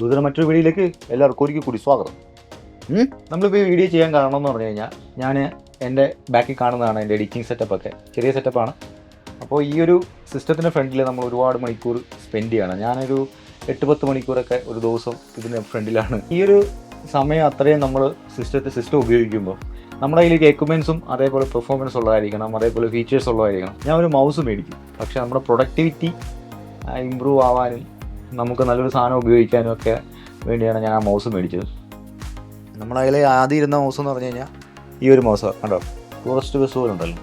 ദൂതര മറ്റൊരു വീഡിയോയിലേക്ക് എല്ലാവർക്കും ഒരിക്കൽ കൂടി സ്വാഗതം? നമ്മളിപ്പോൾ ഈ വീഡിയോ ചെയ്യാൻ കാരണം എന്ന് പറഞ്ഞു കഴിഞ്ഞാൽ ഞാൻ എന്റെ ബാക്കിൽ കാണുന്നതാണ് എന്റെ എഡിറ്റിംഗ് സെറ്റപ്പ് ഒക്കെ. ചെറിയ സെറ്റപ്പാണ് അപ്പോൾ ഈ ഒരു സിസ്റ്റത്തിന്റെ ഫ്രണ്ടിൽ നമ്മൾ ഒരുപാട് മണിക്കൂർ സ്പെൻഡ് ചെയ്യണം. ഞാനൊരു എട്ട് പത്ത് മണിക്കൂറൊക്കെ ഒരു ദിവസം ഇതിന്റെ ഫ്രണ്ടിലാണ്. ഈ ഒരു സമയം അത്രയും നമ്മൾ സിസ്റ്റത്തെ സിസ്റ്റം ഉപയോഗിക്കുമ്പോൾ നമ്മുടെ കയ്യിൽ എക്യുപ്മെൻസും അതേപോലെ പെർഫോമൻസ് ഉള്ളതായിരിക്കണം അതേപോലെ ഫീച്ചേഴ്സ് ഉള്ളതായിരിക്കണം. ഞാൻ ഒരു മൗസ് മേടിക്കും. പക്ഷേ നമ്മുടെ പ്രൊഡക്ടിവിറ്റി ഇമ്പ്രൂവ് ആവാനും നമുക്ക് നല്ലൊരു സാധനം ഉപയോഗിക്കാനും ഒക്കെ വേണ്ടിയാണ് ഞാൻ ആ മൗസ് മേടിച്ചത്. നമ്മുടെ കയ്യിൽ ആദ്യം ഇരുന്ന മൗസ് എന്ന് പറഞ്ഞു കഴിഞ്ഞാൽ ഈ ഒരു മൗസ് കണ്ടോ? ടൂറിസ്റ്റ് ബസ് പോലെ ഉണ്ടല്ലോ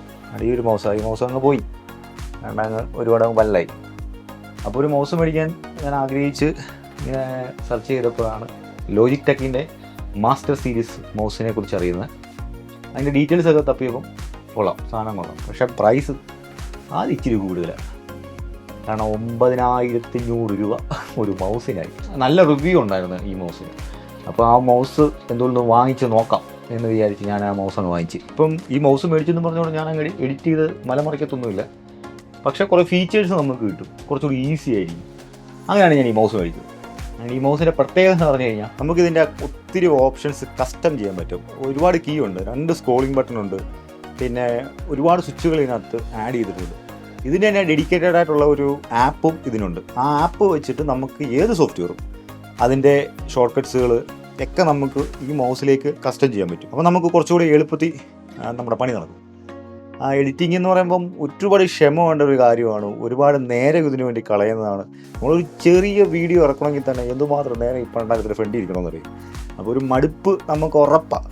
ഈ ഒരു മൗസ ഈ മൗസ് അങ്ങ് പോയി. കാരണം അങ്ങ് ഒരുപാട് അങ്ങ് വല്ലായി. അപ്പോൾ ഒരു മൗസ് മേടിക്കാൻ ഞാൻ ആഗ്രഹിച്ച് ഇങ്ങനെ സെർച്ച് ചെയ്തപ്പോഴാണ് ലോജിക് ടെക്കിന്റെ മാസ്റ്റർ സീരീസ് മൗസിനെ കുറിച്ച് അറിയുന്നത്. അതിന്റെ ഡീറ്റെയിൽസ് ഒക്കെ തപ്പിയപ്പം കൊള്ളാം സാധനം കൊള്ളാം. പക്ഷേ പ്രൈസ് അത് ഇച്ചിരി കൂടുതലാണ് കാരണം ഒമ്പതിനായിരത്തി അഞ്ഞൂറ് രൂപ. ഒരു മൗസിനായി. നല്ല റിവ്യൂ ഉണ്ടായിരുന്നു ഈ മൗസിന്. അപ്പോൾ ആ മൗസ് എന്തുകൊണ്ടും വാങ്ങിച്ച് നോക്കാം എന്ന് വിചാരിച്ച് ഞാൻ ആ മൗസ് അങ്ങ് വാങ്ങിച്ച്. ഇപ്പം ഈ മൗസ് മേടിച്ചെന്ന് പറഞ്ഞുകൊണ്ട് ഞാൻ അങ്ങ് എഡിറ്റ് ചെയ്ത് മലമറിക്കത്തൊന്നുമില്ല. പക്ഷേ കുറേ ഫീച്ചേഴ്സ് നമുക്ക് കിട്ടും. കുറച്ചുകൂടി ഈസി ആയിരിക്കും. അങ്ങനെയാണ് ഞാൻ ഈ മൗസ് മേടിച്ചത്. അങ്ങനെ ഈ മൗസിന്റെ പ്രത്യേകത എന്ന് പറഞ്ഞു കഴിഞ്ഞാൽ നമുക്ക് ഇതിന്റെ ഒത്തിരി ഓപ്ഷൻസ് കസ്റ്റം ചെയ്യാൻ പറ്റും. ഒരുപാട് കീ ഉണ്ട്. രണ്ട് സ്ക്രോളിംഗ് ബട്ടൺ ഉണ്ട്. പിന്നെ ഒരുപാട് സ്വിച്ചുകൾ ഇതിനകത്ത് ആഡ് ചെയ്തിട്ടുണ്ട്. ഇതിന് തന്നെ ഡെഡിക്കേറ്റഡ് ആയിട്ടുള്ള ഒരു ആപ്പും ഇതിനുണ്ട്. ആ ആപ്പ് വെച്ചിട്ട് നമുക്ക് ഏത് സോഫ്റ്റ്വെയറും അതിന്റെ ഷോർട്ട് കട്ട്സുകൾ ഒക്കെ നമുക്ക് ഈ മൗസിലേക്ക് കസ്റ്റം ചെയ്യാൻ പറ്റും. അപ്പോൾ നമുക്ക് കുറച്ചുകൂടി എളുപ്പത്തിൽ നമ്മുടെ പണി നടക്കും. ആ എഡിറ്റിംഗ് എന്ന് പറയുമ്പം ഒരുപാട് ക്ഷമ വേണ്ട ഒരു കാര്യമാണ്. ഒരുപാട് നേരം ഇതിനു വേണ്ടി കളയുന്നതാണ്. നമ്മളൊരു ചെറിയ വീഡിയോ ഇറക്കണമെങ്കിൽ തന്നെ എന്തുമാത്രം നേരം ഇപ്പം ഉണ്ടാക്കത്തില്ല ഫ്രണ്ടിൽ ഇരിക്കണമെന്ന് അപ്പോൾ ഒരു മടുപ്പ് നമുക്ക് ഉറപ്പാണ്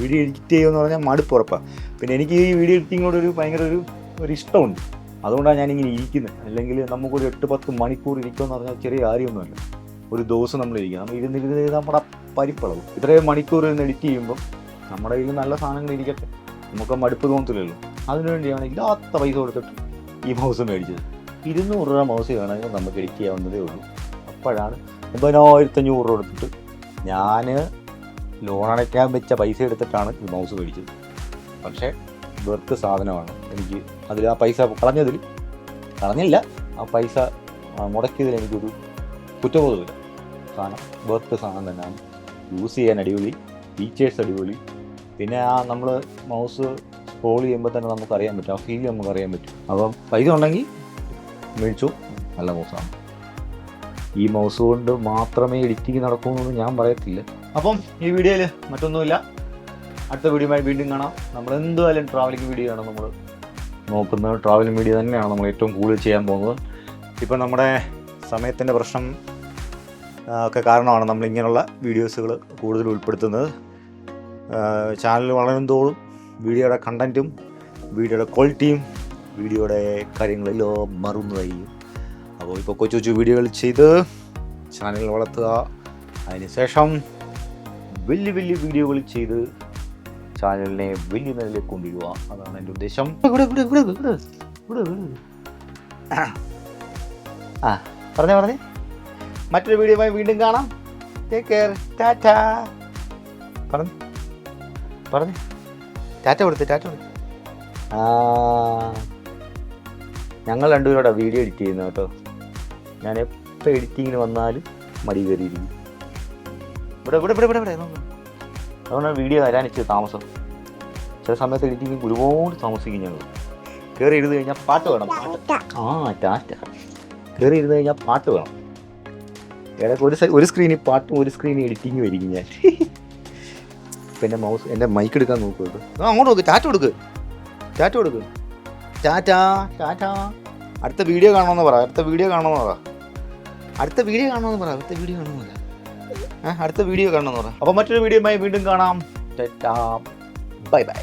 വീഡിയോ എഡിറ്റ് ചെയ്യുമെന്ന് പറഞ്ഞാൽ മടുപ്പ് ഉറപ്പാണ് പിന്നെ എനിക്ക് ഈ വീഡിയോ എഡിറ്റിങ്ങിനോടൊരു ഭയങ്കര ഒരു ഒരു ഇഷ്ടമുണ്ട്. അതുകൊണ്ടാണ് ഞാനിങ്ങനെ ഇരിക്കുന്നത്. അല്ലെങ്കിൽ നമുക്കൊരു എട്ട് പത്ത് മണിക്കൂർ ഇരിക്കുമെന്ന് പറഞ്ഞാൽ ചെറിയ കാര്യമൊന്നുമല്ല. ഒരു ദിവസം നമ്മൾ ഇരിക്കുക നമ്മൾ ഇരുന്നിരുന്ന് നമ്മുടെ പരിപ്പളവും. ഇത്രയും മണിക്കൂർ ഇരുന്ന് എഡിറ്റ് ചെയ്യുമ്പോൾ നമ്മുടെ കയ്യിൽ നല്ല സാധനങ്ങൾ ഇരിക്കട്ടെ. നമുക്ക് മടുപ്പ് തോന്നത്തില്ലല്ലോ. അതിനുവേണ്ടിയാണ് ഇല്ലാത്ത പൈസ കൊടുത്തിട്ട് ഈ മൗസ് മേടിച്ചത്. ഇരുന്നൂറ് രൂപ മൗസ് വേണമെങ്കിൽ നമുക്ക് എഡിറ്റ് ചെയ്യാവുന്നതേ ഉള്ളൂ. അപ്പോഴാണ് ഒമ്പതിനായിരത്തഞ്ഞൂറ് രൂപ കൊടുത്തിട്ട് ഞാൻ ലോൺ അടയ്ക്കാൻ വെച്ച പൈസ എടുത്തിട്ടാണ് ഈ മൗസ് മേടിച്ചത്. പക്ഷേ വെർത്ത് സാധനമാണ്. എനിക്ക് അതിൽ ആ പൈസ കളഞ്ഞതിൽ കളഞ്ഞില്ല. ആ പൈസ മുടക്കിയതിൽ എനിക്കൊരു കുറ്റബോധമില്ല സാധനം വെറുത്ത സാധനം തന്നെയാണ്. യൂസ് ചെയ്യാൻ അടിപൊളി ഫീച്ചേഴ്സ് അടിപൊളി. പിന്നെ ആ നമ്മൾ മൗസ് സ്ക്രോൾ ചെയ്യുമ്പോൾ തന്നെ നമുക്ക് അറിയാൻ പറ്റും. ആ ഫീൽ നമുക്ക് അറിയാൻ പറ്റും. അപ്പം പൈസ ഉണ്ടെങ്കിൽ മേടിച്ചു. നല്ല മൗസാണ് ഈ മൗസ് കൊണ്ട് മാത്രമേ എഡിറ്റിംഗ് എന്ന് ഞാൻ പറയത്തില്ല. അപ്പം ഈ വീഡിയോയിൽ മറ്റൊന്നുമില്ല. അടുത്ത വീഡിയോയുമായി വീണ്ടും കാണാം. നമ്മൾ എന്തായാലും ട്രാവലിംഗ് വീഡിയോ ആണ് നമ്മൾ നോക്കുന്നത് ട്രാവലിംഗ് വീഡിയോ തന്നെയാണ് നമ്മൾ ഏറ്റവും കൂടുതൽ ചെയ്യാൻ പോകുന്നത്. ഇപ്പം നമ്മുടെ സമയത്തിന്റെ പ്രശ്നം ഒക്കെ കാരണമാണ് നമ്മൾ ഇങ്ങനെയുള്ള വീഡിയോസുകൾ കൂടുതൽ ഉൾപ്പെടുത്തുന്നത്. ചാനൽ വളരും തോറും വീഡിയോയുടെ കണ്ടന്റും വീഡിയോയുടെ ക്വാളിറ്റിയും വീഡിയോയുടെ കാര്യങ്ങളെല്ലാം മറുന്നതായിരിക്കും അപ്പോൾ ഇപ്പോൾ കൊച്ചു കൊച്ചു വീഡിയോകൾ ചെയ്ത് ചാനൽ വളർത്തുക. അതിനുശേഷം വലിയ വലിയ വീഡിയോകൾ ചെയ്ത് ചാനലിനെ വലിയ നിലയിലേക്ക് കൊണ്ടുവരിക. അതാണ് എന്റെ ഉദ്ദേശം. ആ പറഞ്ഞേ പറഞ്ഞേ. മറ്റൊരു വീഡിയോയുമായി വീണ്ടും കാണാം. ടേക്ക് കെയർ ടാറ്റ പറഞ്ഞു പറഞ്ഞു. ടാറ്റ കൊടുത്ത് ടാറ്റ കൊടുത്ത് ആ ഞങ്ങൾ രണ്ടുപേരോടെ വീഡിയോ എഡിറ്റ് ചെയ്യുന്നത് കേട്ടോ. ഞാൻ എപ്പോൾ എഡിറ്റിങ്ങിന് വന്നാലും മടി കയറിയിരിക്കും. ഇവിടെ ഇവിടെ ഇവിടെ ഇവിടെ ഇവിടെ അതുകൊണ്ടാണ് വീഡിയോ വരാൻ ഇച്ചിരി താമസം. ചില സമയത്ത് എഡിറ്റിംഗ് ഒരുപാട് താമസിക്കും ഞങ്ങൾ കയറി ഇരുന്ന് കഴിഞ്ഞാൽ പാട്ട് വേണം. പാട്ട് ആ ടാറ്റ. കയറി ഇരുന്ന് കഴിഞ്ഞാൽ പാട്ട് വേണം. ഇടയ്ക്ക് ഒരു ഒരു സ്ക്രീനിൽ പാട്ടും ഒരു സ്ക്രീനിൽ എഡിറ്റിംഗ് വരിക്കും ഞാൻ. പിന്നെ മൗസ് എന്റെ മൈക്ക് എടുക്കാൻ നോക്കുക ആ, അങ്ങോട്ട് നോക്ക്. ടാറ്റ കൊടുക്ക്. ടാറ്റ കൊടുക്ക്. ടാറ്റ ടാറ്റ. അടുത്ത വീഡിയോ കാണണമെന്ന് പറ. അടുത്ത വീഡിയോ കാണണമെന്ന് പറ. അടുത്ത വീഡിയോ കാണണമെന്ന് പറ. അടുത്ത വീഡിയോ കാണണമെന്ന് പറ. അടുത്ത വീഡിയോ കാണണമെന്ന് പറഞ്ഞു. അപ്പോൾ മറ്റൊരു വീഡിയോയുമായി വീണ്ടും കാണാം. Bye bye.